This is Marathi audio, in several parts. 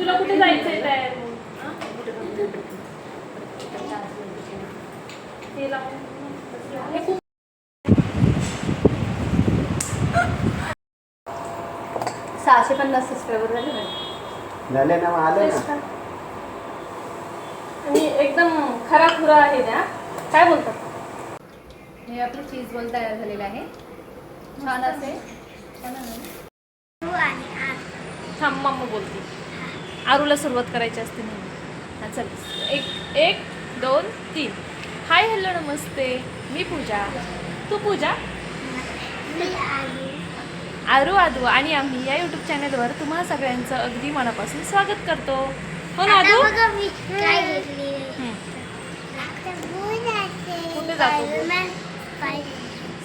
तुला कुठे जायचंय तयार? हा? हे सहाशे पन्नास सबस्क्रायबर झाले मॅडम झाले ना मग आलं तेच ना का? आणि एकदम खरा खुरा आहे त्या काय बोलतात हे आपलं चीज बॉल तयार झालेलं आहे छान असे छान आहे. थांब मम्मा बोलते आरूला सुरुवात करायची असते नेहमी हा चल. एक एक दोन तीन. हाय हॅलो नमस्ते. मी पूजा. तू पूजा? आरू. आदू आणि आम्ही या यूट्यूब चॅनलवर तुम्हा सगळ्यांचं अगदी मनापासून स्वागत करतो. हो ना आदू. कुठे जातो?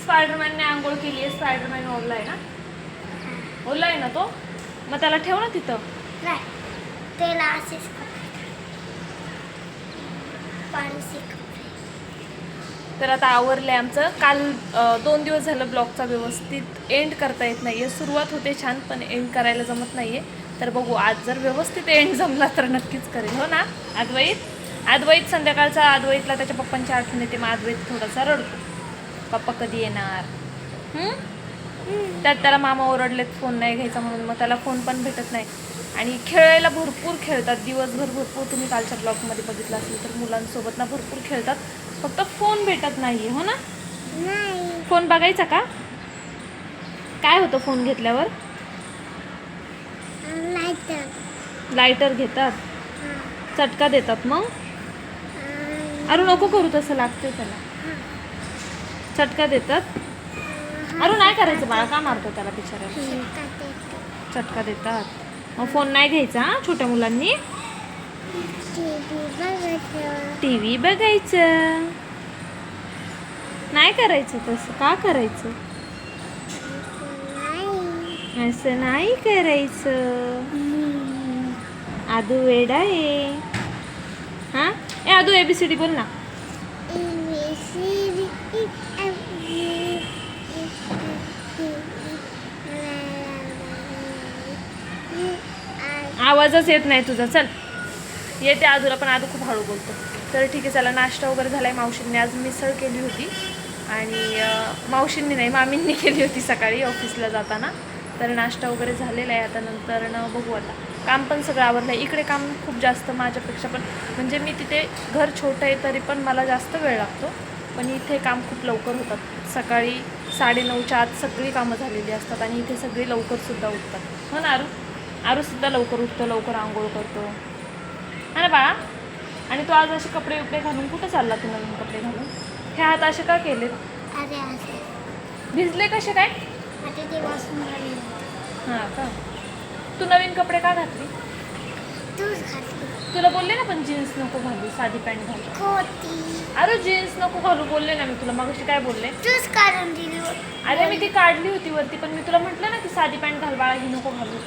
स्पायडरमॅनने आंघोळ केली आहे. स्पायडरमॅन ओरला आहे ना? ओरला आहे ना तो? मग त्याला ठेव ना तिथं. त्याला असेच पारसी तर आता आवरलं आहे आमचं. काल दोन दिवस झालं ब्लॉगचा व्यवस्थित एंड करता येत नाही आहे सुरुवात होते छान पण एंड करायला जमत नाही आहे तर बघू आज जर व्यवस्थित एंड जमला तर नक्कीच करेल. हो ना अद्वैत अद्वैत संध्याकाळचा अद्वैतला त्याच्या पप्पांची आठवण येते. मग अद्वैत थोडासा रडतो. पप्पा कधी येणार? त्यात त्याला मामा ओरडलेत फोन नाही घ्यायचा म्हणून. मग त्याला फोन पण भेटत नाही. आणि खेळायला भरपूर खेळतात. दिवसभर भरपूर तुम्ही कालच्या ब्लॉगमध्ये बघितलं असेल तर मुलांसोबत ना भरपूर खेळतात. फक्त फोन भेटत नाही हो ना? फोन बघायचा का? काय होतं फोन घेतल्यावर? लायटर. घेतात? चटका देतात मग? अरे नको करू तसं लागते त्याला. चटका देतात? अरे नाही करायचं बाळा का मारतो त्याला बिचारायला चटका देतात? मग फोन नाही घ्यायचा छोट्या मुलांनी? टी व्ही बघायचं. नाही करायचं तसं. का करायचं? असं नाही करायचं. आदू वेडा आहे. हा? ए आदू एबीसीडी बोल ना. आवाजच येत नाही तुझा. चल. येते आजूला पण आता खूप हळू बोलतो. तर ठीक आहे चला नाश्ता वगैरे झाला आहे मावशींनी. आज मिसळ केली होती. आणि मावशींनी नाही मामींनी केली होती सकाळी ऑफिसला जाताना. तर नाश्ता वगैरे झालेला आहे. आता नंतर न बघू आता. काम पण सगळं आवडलं आहे. इकडे काम खूप जास्त माझ्यापेक्षा पण म्हणजे मी तिथे घर छोटं आहे तरी पण मला जास्त वेळ लागतो. पण इथे काम खूप लवकर होतात. सकाळी साडेनऊच्या आत सगळी कामं झालेली असतात आणि इथे सगळी लवकरसुद्धा उठतात. हो ना आरूसुद्धा लवकर उठतो लवकर आंघोळ करतो. हा ना बाळा? आणि तू आज असे कपडे उपडे घालून कुठं चालला तू नवीन कपडे घालून? हे हात असे का केले अरे भिजले कसे काय? हां का? तू नवीन कपडे का घातली? तुला बोलले ना पण जीन्स नको घालू साधी पॅन्ट घालू. अरे जीन्स नको घालू बोलले ना मी तुला. मग काय बोलले? तूच काढून दिली अरे मी ती काढली होती वरती पण मी तुला म्हटलं ना की साधी पॅन्ट घाल बाळा ही नको घालू.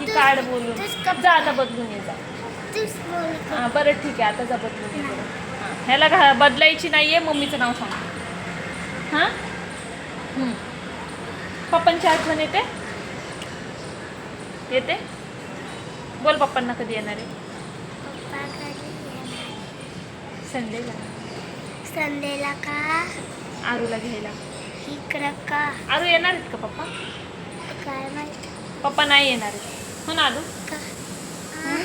ती काढ बोलून. जा आता बदलून ये जा. हां बरं ठीक आहे आता जा बदलून ये. ह्याला घा बदलायची नाही आहे मम्मीचं नाव सांग. हां. पप्पांची आठवण येते? येते? बोल पप्पांना कधी येणार आहे? येणार? संडेला संडेला का? आरूला घ्यायला. इकडं का? आरू येणार आहेत का पप्पा? काय माहीत? पप्पा नाही येणार आहेत. हो ना आरू का?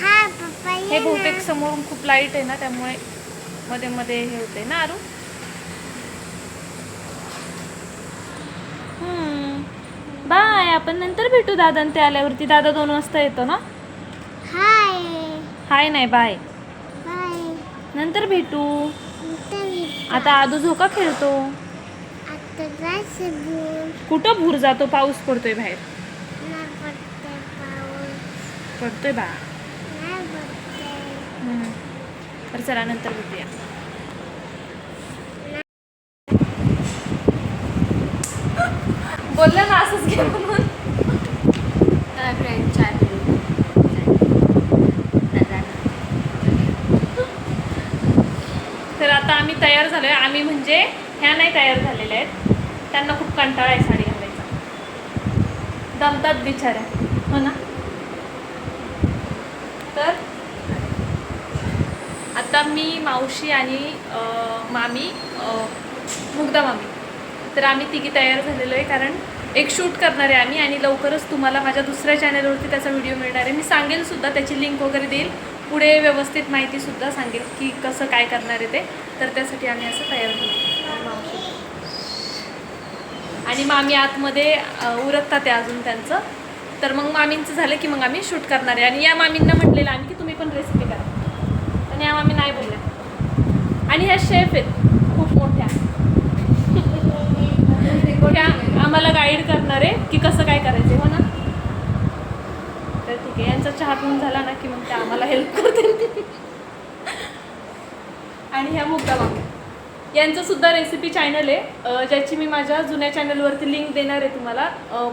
हा? पप्पा हे बहुतेक ना. समोरून खूप लाइट आहे ना त्यामुळे मध्ये मध्ये हे होते ना आरू? बाय आपण नंतर भेटू दादा ते आल्यावरती. दादा दोन वाजता येतो ना? हाय. हाय नाही बाय. बाय. नंतर भेटू. आता आदू झोका खेळतो. कुठं भूर जातो? पाऊस पडतोय बाहेर. पडतोय बा. तर चला नंतर भेटूया बोललं ना असंच घे म्हणून तर फ्रेंड चाय पिऊ तर आता आम्ही तयार झालो आहे आम्ही म्हणजे ह्या नाही तयार झालेल्या आहेत. त्यांना खूप कंटाळा आहे साडी घालायचा. दमतात बिचाऱ्या. हो ना? तर आता मी मावशी आणि मामी मुग्धा मामी. तर आम्ही तिघी तयार झालेलो आहे कारण एक शूट करणार आहे आम्ही आणि लवकरच तुम्हाला माझ्या दुसऱ्या चॅनलवरती त्याचा व्हिडिओ मिळणार आहे. मी सांगेल सुद्धा त्याची लिंक वगैरे देईल. पुढे व्यवस्थित माहितीसुद्धा सांगेल की कसं काय करणार आहे ते. तर त्यासाठी आम्ही असं तयार होतो मावशी. आणि मामी आतमध्ये उरकता त्या आहे अजून त्यांचं. तर मग मामींचं झालं की मग आम्ही शूट करणार आहे. आणि या मामींना म्हटलेलं आम्ही की तुम्ही पण रेसिपी करा. पण या मामी नाही बोलल्या. आणि ह्या शेफ आहेत. खूप मोठ्या. त्या आम्हाला गाईड करणार आहे की कसं काय करायचं हो ना? तर ठीक आहे. यांचा चहा पिऊन झाला ना की मग त्या आम्हाला हेल्प करतील. आणि ह्या मुद्दा मामी यांचं सुद्धा रेसिपी चॅनल आहे. ज्याची मी माझ्या जुन्या चॅनलवरती लिंक देणार आहे तुम्हाला.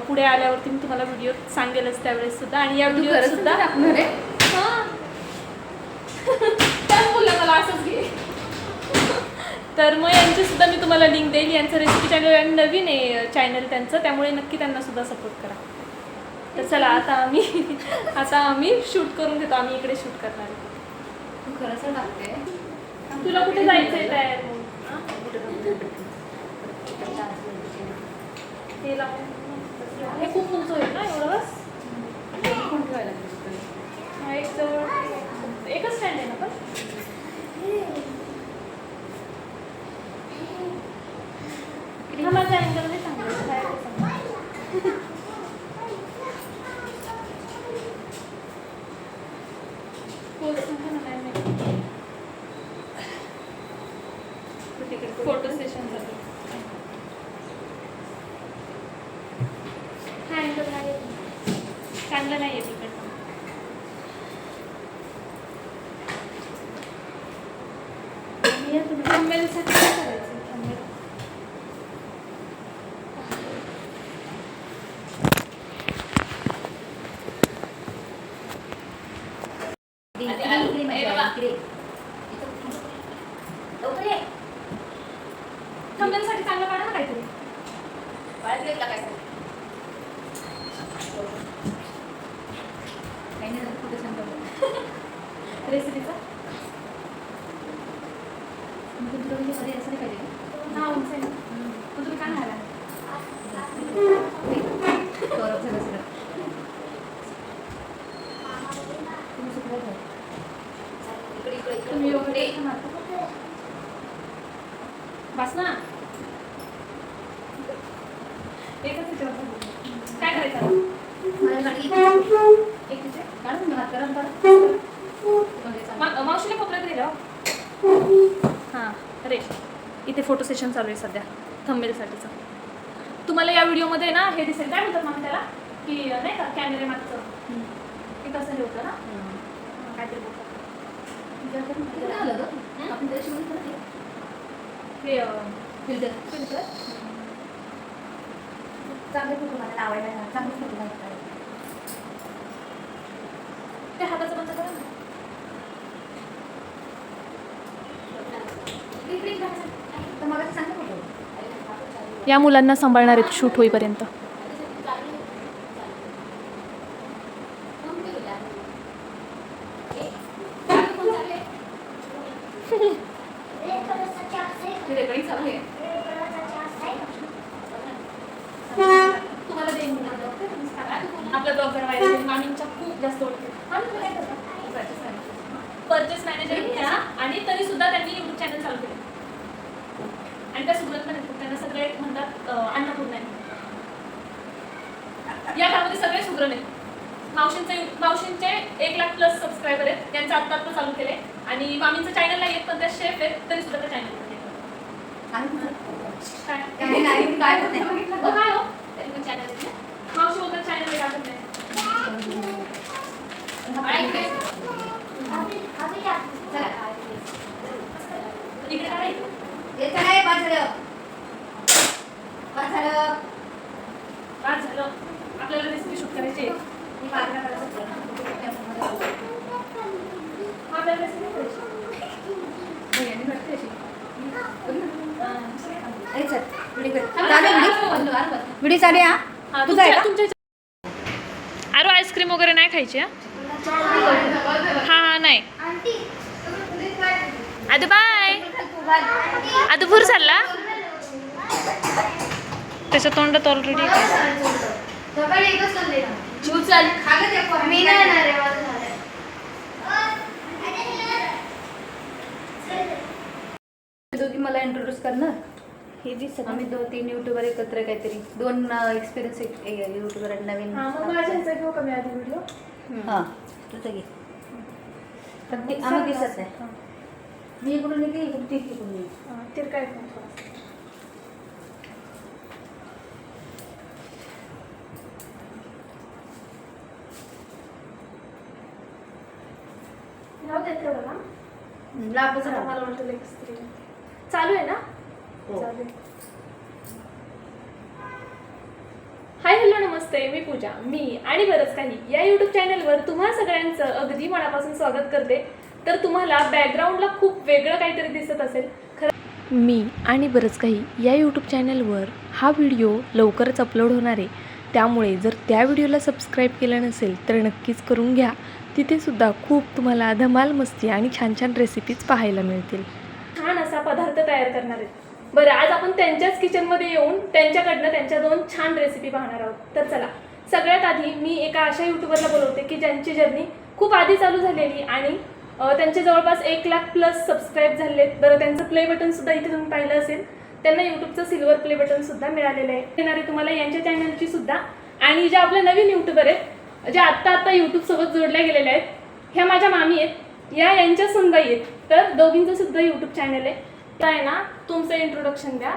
पुढे आल्यावरती मी तुम्हाला व्हिडिओ सांगेलच त्यावेळेस सुद्धा. आणि या व्हिडिओ सुद्धा टाकणार आहे? हां. मला असंच घे तर मग यांची सुद्धा मी तुम्हाला लिंक देईल. यांचं रेसिपी चॅनल आणि नवीन आहे चॅनल त्यांचं. त्यामुळे नक्की त्यांना सुद्धा सपोर्ट करा. तर चला आता आम्ही आता आम्ही शूट करून घेतो. आम्ही इकडे शूट करणार आहे. तू खरंच टाकते तुला कुठे जायचंय तयार? हां? ते लावून- हे खूप उंच होईल ना एवढं बस कोण ठेवायला लागेल? एक जवळ. एकच स्टँड आहे ना पण? हा माझा अँगल नाही चांगला बाहेर आहे चांगला. Pose नका ना, काय माहिती. फोटो सेशन चालू अँगल नाही येत. चांगलं नाही आहे या तुम्ही रेसिपीचा चालू आहे सध्या थंबेलसाठीचं तुम्हाला या व्हिडिओमध्ये ना हे दिसेल. काय म्हणतात मग त्याला? की नाही का कॅमेरे मागचं. हे कसं हे होतं ना. काहीतरी ते. हे फिल्टर. चांगले फोटो मला लावायला. चांगले फोटो लावायला ते हाताचं बंद करा ना इकडे, इकडे बघा. तर मगाशी चांगले फोटो या मुलांना सांभाळणार आहेत शूट होईपर्यंत. परचेस मॅनेजर आणि तरी सुद्धा त्यांनी युट्यूब चॅनल चालू केलं. आणि त्या सुरत पण त्यांना सगळे म्हणतात अन्नपूर्णा आहे. या कामामध्ये सगळे सुग्रण आहेत मावशींचे मावशींचे एक लाख प्लस सबस्क्रायबर आहेत. त्यांचं आत्ता आत्ता चालू केले आणि मामींचं चॅनल नाही येत पण त्या शेफ आहेत तरी सुद्धा त्या चॅनल काय? हो, आहे. मावशी बोलतात चॅनल टाकत नाही. इकडे. काय? बाद झालं. बाद झालं. आपल्याला रेसिपी शूट करायची मी आपल्याला रेसिपी करायची अशी. व्हिडिओ चालू हा, तुझा आहे तुमच्या- आरो आईस्क्रीम वगैरे नाही खायची हा हा नाही आंटी आदू बाय आदू भूर चालला त्याच्या तोंडात ऑलरेडी दोघी मला इंट्रोड्यूस करणार? हे दिसत आम्ही दोन तीन युट्यूबर एकत्र काहीतरी. दोन एक्सपिरियन्स युट्यूबर नवीन घेऊ का मी आधी व्हिडिओ हा. तुझं घे. आम्ही दिसत नाही मी इकडून येते इकडून ती येते. ते काय लांबच आता राहा. मला वाटतं like स्त्री. चालू आहे ना हो. चालू आहे. हाय हॅलो नमस्ते मी पूजा मी आणि बरंच काही या यूट्यूब चॅनलवर तुम्हा सगळ्यांचं अगदी मनापासून स्वागत करते तर तुम्हाला बॅकग्राऊंडला खूप वेगळं काहीतरी दिसत असेल खरं मी आणि बरंच काही या यूट्यूब चॅनलवर हा व्हिडिओ लवकरच अपलोड होणार आहे त्यामुळे जर त्या व्हिडिओला सबस्क्राईब केलं नसेल तर नक्कीच करून घ्या तिथेसुद्धा खूप तुम्हाला धमाल मस्ती आणि छान छान रेसिपीज पाहायला मिळतील. छान असा पदार्थ तयार करणार आहेत. बरं आज आपण त्यांच्याच किचनमध्ये येऊन त्यांच्याकडनं त्यांच्या दोन छान रेसिपी पाहणार आहोत. तर चला सगळ्यात आधी मी एका अशा युट्यूबरला बोलवते की ज्यांची जर्नी खूप आधी चालू झालेली आणि त्यांचे जवळपास एक लाख प्लस सबस्क्राईब झाले बरं त्यांचं प्ले बटनसुद्धा इथे तुम्ही पाहिलं असेल. त्यांना यूट्यूबचं सिल्वर प्ले बटनसुद्धा मिळालेलं आहे. येणारे तुम्हाला यांच्या चॅनलची सुद्धा. आणि ज्या आपल्या नवीन युट्यूबर आहेत ज्या आत्ता आत्ता यूट्यूब सोबत जोडल्या गेलेल्या आहेत ह्या माझ्या मामी आहेत या यांच्या सुनबाई आहेत. तर दोघींचं सुद्धा यूट्यूब चॅनल आहे. तर आहे ना तुमचं इंट्रोडक्शन द्या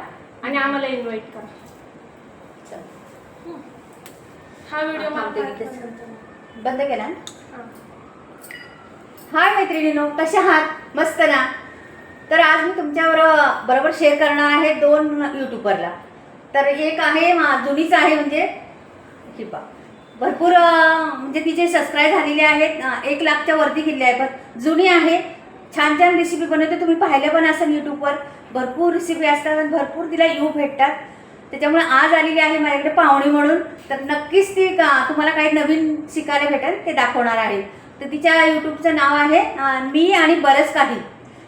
आणि आम्हाला इन्व्हाइट करा. हा व्हिडिओ. बंद केला. हाय मैत्रिणीनो कशा आहात? मस्त ना? तर आज मी तुमच्यावर बरोबर शेअर करणार आहे दोन यूट्यूबरला तर एक आहे मा- जुनीच आहे म्हणजे शिल्पा भरपूर म्हणजे तिचे सबस्क्राईब झालेले आहेत एक लाखच्या वरती गेले आहे पण जुनी आहे छान छान रेसिपी बनवते. तुम्ही पाहिले पण असाल यूट्यूबवर भरपूर रेसिपी असतात आणि भरपूर तिला यू भेटतात. त्याच्यामुळे आज आलेली आहे माझ्याकडे पाहुणी म्हणून. तर नक्कीच ती का- तुम्हाला काही नवीन शिकायला भेटेल ते दाखवणार आहे. तर तिच्या यूट्यूबचं नाव आहे मी आणि बरंच काही.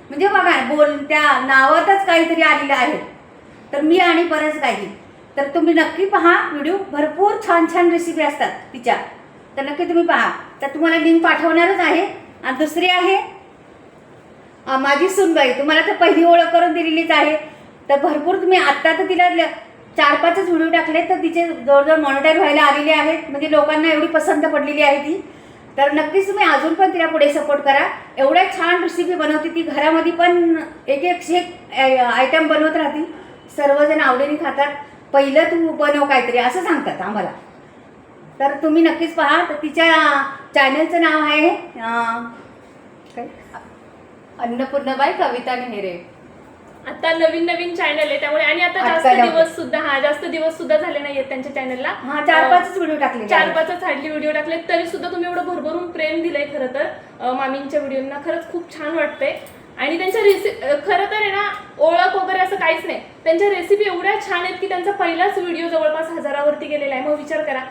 म्हणजे बघा बोल त्या नावातच काहीतरी आलेलं आहे. तर मी आणि बरंच काही. तर तुम्ही नक्की पहा व्हिडिओ भरपूर छान छान रेसिपी असतात तिच्या तर नक्की तुम्ही पहा तर तुम्हाला लिंक पाठवणारच आहे आणि दुसरी आहे माझी सुनबाई तुम्हाला तर पहिली ओळख करून दिलेलीच आहे तर भरपूर तुम्ही आत्ता तर तिला चार पाचच व्हिडिओ टाकले तर तिचे जवळजवळ मॉनिटाईज व्हायला आलेले आहेत म्हणजे लोकांना एवढी पसंत पडलेली आहे ती तर नक्कीच तुम्ही अजून पण तिला पुढे सपोर्ट करा एवढ्या छान रेसिपी बनवते ती घरामध्ये पण एक एक एक आयटम बनवत राहते सर्वजण आवडीने खातात पहिलं तू बनव काहीतरी असं सांगतात आम्हाला. तर तुम्ही नक्कीच पहा तर तिच्या चॅनलचं नाव आहे काय? अन्नपूर्णाबाई कविता नेहरे. आता नवीन नवीन चॅनल आहे त्यामुळे आणि आता जास्त होतं. दिवस सुद्धा हा जास्त दिवस सुद्धा झाले नाहीयेत त्यांच्या चॅनलला हा चार पाचच व्हिडिओ टाकले चार पाचच हार्डली व्हिडिओ टाकले तरी सुद्धा तुम्ही एवढं भरभरून प्रेम दिलंय खरं तर. अं, मामींच्या व्हिडिओना खरंच खूप छान वाटतंय. आणि त्यांच्या रेसि खरं तर आहे ना ओळख वगैरे असं काहीच नाही. त्यांच्या रेसिपी एवढ्या छान आहेत की त्यांचा पहिलाच व्हिडिओ जवळपास हजारावरती गेलेला आहे. मग विचार करा.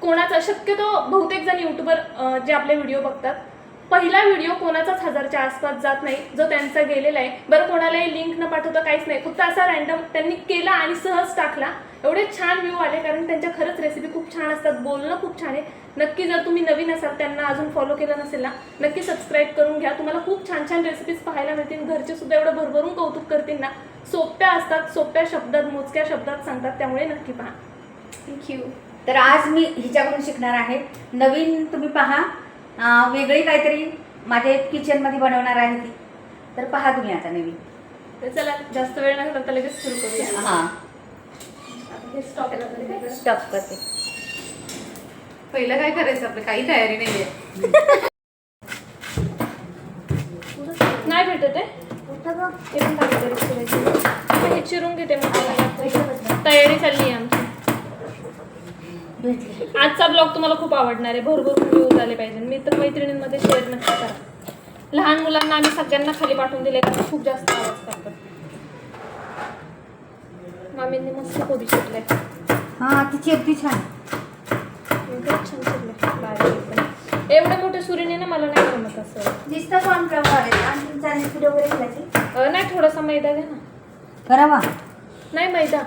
कोणाचा शक्यतो बहुतेक जण यूट्यूबर जे आपले व्हिडिओ बघतात. पहिला व्हिडिओ कोणाचाच हजारच्या आसपास जात नाही जो त्यांचा गेलेला आहे. बरं कोणालाही लिंक न पाठवता काहीच नाही. फक्त असा रँडम त्यांनी केला आणि सहज टाकला. एवढे छान व्ह्यू आले कारण त्यांच्या खरंच रेसिपी खूप छान असतात बोलणं खूप छान आहे. नक्की जर तुम्ही नवीन असाल त्यांना अजून फॉलो केलं नसेल ना नक्की सबस्क्राईब करून घ्या. तुम्हाला खूप छान छान रेसिपीज पाहायला मिळतील. घरचे सुद्धा एवढं भरभरून कौतुक करतील ना. सोप्या असतात सोप्या शब्दात मोजक्या शब्दात सांगतात त्यामुळे नक्की पहा. थँक्यू तर आज मी हिच्याकडून शिकणार आहे. नवीन तुम्ही पहा. वेगळी काहीतरी माझ्या किचनमध्ये बनवणार आहे ती. तर पहा तुम्ही आता नवीन. तर चला जास्त वेळ नाही करता लगेच सुरू करूया. हे. स्टॉप करते. पहिलं काय करायचं आपलं? काही तयारी नाहीये. नाही भेटत आहे? हे चिरून घेते मग तयारी चालली आहे आमची. भेटले. आजचा ब्लॉग तुम्हाला खूप आवडणार आहे. भरभरून व्ह्यूज आले पाहिजे. मी तर मैत्रिणींमध्ये शेअर नक्की करा. लहान मुलांना आम्ही सगळ्यांना खाली पाठवून दिले कारण खूप जास्त आवाज करतात मामींनी मस्त कोबी चिरले. हां ती चिरती छान. छान एकदम. एवढ्या मोठ्या सुरीने ना मला नाही जमत असं. नुसतं कॉर्नफ्लॉवर आहे आणि तुमचा लिक्विड वगैरे घालायची अं, नाही थोडासा मैदा घ्या ना. करावा नाही मैदा.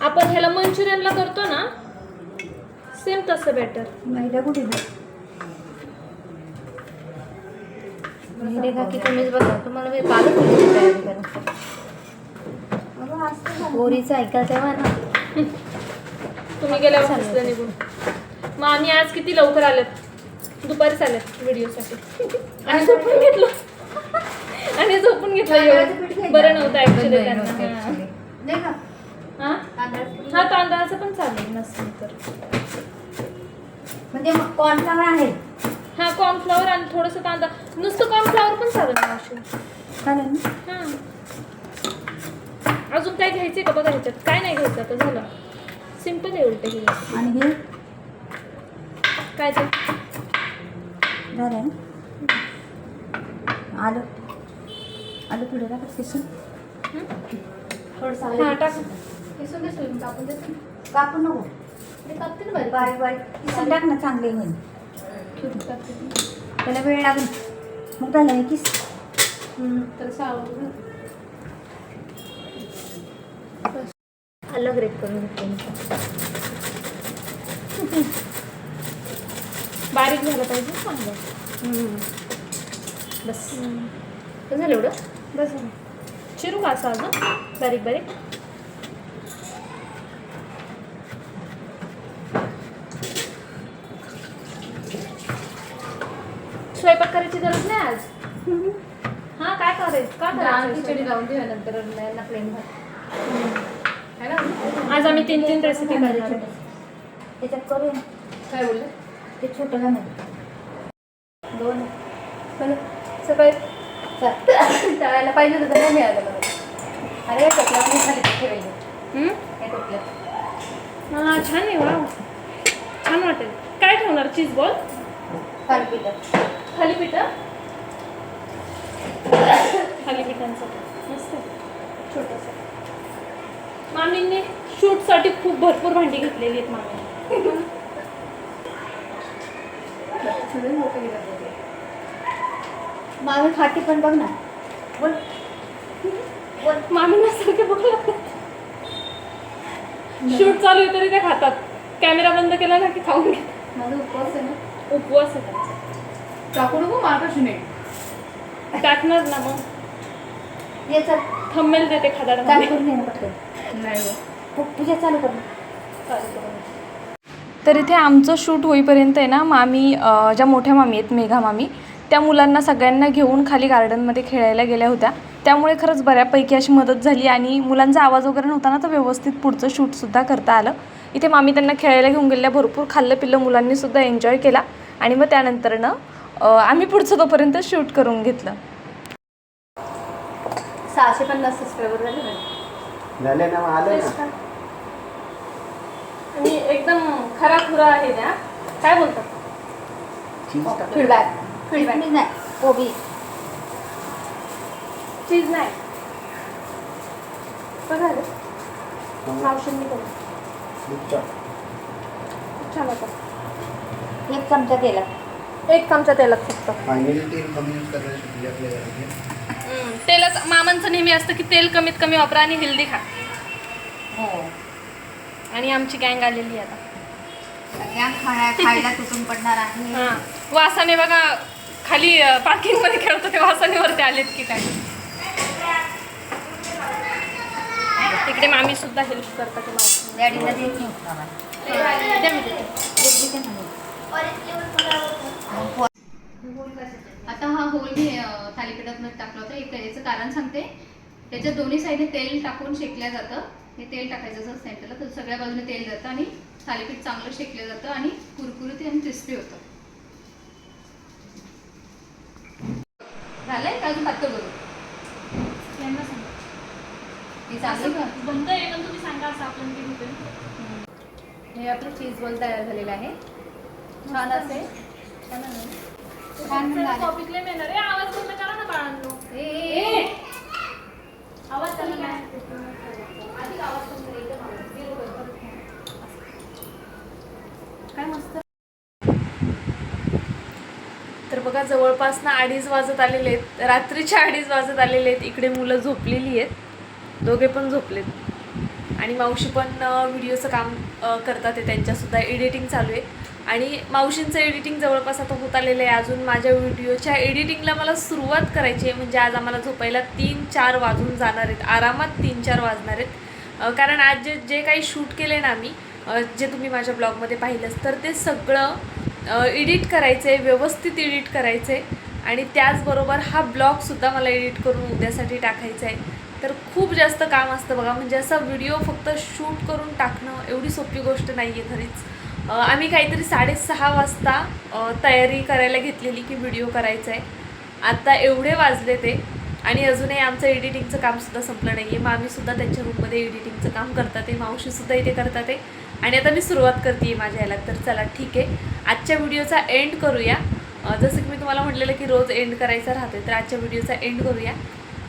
आपण ह्याला मंचुरियनला करतो ना सेम तसं बेटर मैदा कुठे? रेखा की तुम्हीच बघा. तुम्हाला मी पालक तयारी करा. पोरीचं ऐका तेव्हा ना. तुम्ही गेल्यावर हसलं निघून. मग आम्ही आज किती लवकर आलेत? दुपारीच आलेत व्हिडिओसाठी. आणि झोपून घेतलं. आणि झोपून घेतलं. बरं नव्हतं ऍक्च्युली त्यांना. हा. actually. नाही का? हा? तांदळाचं पण चालेल नसेल तर. म्हणजे कॉर्नफ्लॉवर आहे. हा कॉर्नफ्लॉवर आणि थोडंसं तांदळा नुसतं कॉर्नफ्लॉवर पण चालेल चालेल ना? हा. अजून काय घ्यायचंय का बघा ह्याच्यात? काय नाही घ्यायचं आता झालं. सिंपल आहे उलट हे. आणि हे? काय ते? झालं ना आलं. आलं थोडं टाका किसून? थोडंसं हा टाक किसून दे सोलून कापून देते. कापून नको. ते कापते ना बारीक. बारीक बारीक. किसून टाक ना चांगले होईल. कापते त्याला वेळ लागेल. मग झालं हे किस. तर सावरून आलं ग्रेट करून घेतलं बारीक झालं पाहिजे चांगलं. बस. झालं एवढं? बस. चिरू का असं अजून? बारीक बारीक. स्वयंपाक करायची गरज नाही आज? हा काय करायचं? का करायचं खिचडी लावून देऊया नंतर प्लेन भात ना आज आम्ही तीन तीन रेसिपी करणार. त्याच्यात करूया काय बोलले? ते छोटं घाल दोन पण सकाळी तळायला पाहिजे होतं नाही मिळालं मला अरे टोपल्यात मी खाली ठेवायचं? हे टोपल्यात हा छान आहे वा छान वाटेल. काय ठेवणार? चीज बॉल थालीपीठ खाली पिठा? खाली पिठांचं मस्त. छोटंसं. मामींनी शूटसाठी खूप भरपूर भांडी घेतलेली आहेत मामीने गेले मामी खाटी पण बघ ना. बोल. मामींना सारखे बघू शूट चालू आहे तरी ते खातात. कॅमेरा बंद केला ना की खाऊन घेतात. माझा उपवास आहे ना. उपवास आहे त्यांचा. टाकू नको मार्गशी नाही टाकणार ना मग. ये चल. थंबेल देते खादाड चालू करून ये ना पटकन. नाही पूजा चालू कर. तर इथे आमचं शूट होईपर्यंत आहे ना मामी ज्या मोठ्या मामी आहेत मेघा मामी त्या मुलांना सगळ्यांना घेऊन खाली गार्डनमध्ये खेळायला गेल्या होत्या. त्यामुळे खरंच बऱ्यापैकी अशी मदत झाली आणि मुलांचा आवाज वगैरे नव्हता ना तर व्यवस्थित पुढचं शूटसुद्धा करता आलं. इथे मामी त्यांना खेळायला घेऊन गेल्या भरपूर खाल्लं पिल्लं मुलांनीसुद्धा एन्जॉय केला आणि मग त्यानंतरनं आम्ही पुढचं तोपर्यंत शूट करून घेतलं. सहाशे पन्नास सबस्क्रायबर झाले झाले ना मग आलं ना. आणि एकदम खरा खुरा आहे त्या. काय बोलतात? चीज टाक. फीडबॅक फीडबॅक नाही कोबी चीज नाही. बघा रे. मावशींनी केलं मीठ टाक. छान होतं एक चमचा तेला एक चमचा तेलात फक्त. फायनली तेल कमी यूज करायला शिकली आपल्या घरातले तेलच मामांचं नेहमी असतं की तेल कमीत कमी वापरा आणि हेल्दी खा हो आणि आमची गँग आलेली आहे आता सगळ्या खाण्या खायला तुटून पडणार आहे हां वासाने बघा खाली पार्किंगमध्ये खेळतो ते वासाने वरती आलेत की काय तिकडे मामी सुद्धा हेल्प करतात ते मावशी. डॅडीला देत नाही होत आम्हाला. द्या मी देते. देत देते ना. मग आता हा होल मी थालीपीठात टाकला होता. एक याचं कारण सांगते. त्याच्या दोन्ही साईडने तेल टाकून शेकल्या जातं. हे तेल टाकायचं असं सेंटरला तर सगळ्या बाजूने तेल जातं आणि थालीपीठ चांगलं शेकलं जातं आणि कुरकुरीत आणि क्रिस्पी होतं. झालंय का अजून पातळ यांना सांगा. हे का? बंद आहे पण तुम्ही सांगा असं आपण. हे आपलं चीज बॉल तयार झालेलं आहे. छान असे. छान आहे. आहे. आवाज बंद करा ना बाळांनो. आवाज. आधी आवाज. काय मस्त. बघा जवळपास ना अडीच वाजत आलेले आहेत. रात्रीच्या अडीच वाजत आलेले आहेत. इकडे मुलं झोपलेली आहेत. दोघे पण झोपलेत. आणि मावशी पण व्हिडिओचं काम करतात आहे. त्यांच्यासुद्धा एडिटिंग चालू आहे. आणि मावशींचं एडिटिंग जवळपास आता होत आलेलं आहे. अजून माझ्या व्हिडिओच्या एडिटिंगला मला सुरुवात करायची आहे. म्हणजे आज आम्हाला झोपायला तीन चार वाजून जाणार आहेत. आरामात तीन चार वाजणार आहेत. कारण आज जे जे काही शूट केले ना आम्ही जे तुम्ही माझ्या ब्लॉगमध्ये पाहिलंच तर ते सगळं एडिट करायचं आहे व्यवस्थित एडिट करायचं आहे आणि त्याचबरोबर हा ब्लॉगसुद्धा मला एडिट करून उद्यासाठी टाकायचा आहे तर खूप जास्त काम असतं बघा. म्हणजे असा व्हिडिओ फक्त शूट करून टाकणं एवढी सोपी गोष्ट नाही आहे खरीच. आम्ही काहीतरी साडेसहा वाजता तयारी करायला घेतलेली की व्हिडिओ करायचा आहे. आत्ता एवढे वाजले ते आणि अजूनही आमचं एडिटिंगचं कामसुद्धा संपलं नाही आहे मामीसुद्धा त्यांच्या रूममध्ये एडिटिंगचं काम करतात आहे मावशीसुद्धा इथे करतात आहे आणि आता मी सुरुवात करते आहे माझ्या ह्याला. तर चला ठीक आहे. आजच्या व्हिडिओचा एंड करूया. जसं की मी तुम्हाला म्हटलेलं की रोज एंड करायचा राहतोय तर आजच्या व्हिडिओचा एंड करूया.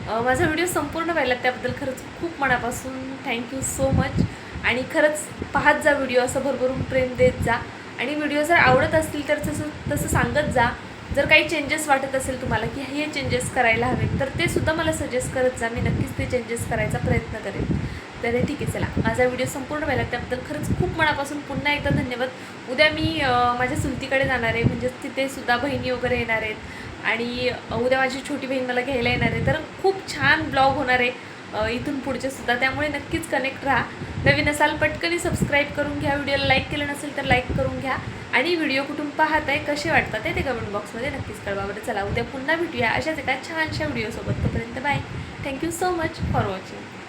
माझा व्हिडिओ संपूर्ण पाहिला त्याबद्दल खरंच खूप मनापासून थँक्यू सो मच आणि खरंच पाहत जा व्हिडिओ असं भरभरून प्रेम देत जा. आणि व्हिडिओ जर आवडत असतील तर तसं तसं सांगत जा. जर काही चेंजेस वाटत असेल तुम्हाला की हे चेंजेस करायला हवेत तर ते सुद्धा मला सजेस्ट करत जा. मी नक्कीच ते चेंजेस करायचा प्रयत्न करेन. तर हे ठीक आहे चला. माझा व्हिडिओ संपूर्ण पाहिला त्याबद्दल खरंच खूप मनापासून पुन्हा एकदा धन्यवाद. उद्या मी माझ्या सुलतीकडे जाणार आहे म्हणजेच तिथे सुद्धा बहिणी वगैरे येणार आहेत. आणि उद्या माझी छोटी बहीण मला घ्यायला येणार आहे. तर खूप छान ब्लॉग होणार आहे. इथून पुढचे सुद्धा. त्यामुळे नक्कीच कनेक्ट राहा. नवीन असाल पटकनी सबस्क्राईब करून घ्या. व्हिडिओला लाईक केलं नसेल तर लाईक करून घ्या. आणि व्हिडिओ कुठून पाहत आहे कसे वाटतात ते कमेंट बॉक्समध्ये नक्कीच कळवा बरं. चला उद्या पुन्हा भेटूया. अशाच एका छानशा व्हिडिओसोबत तोपर्यंत bye thank you so much for watching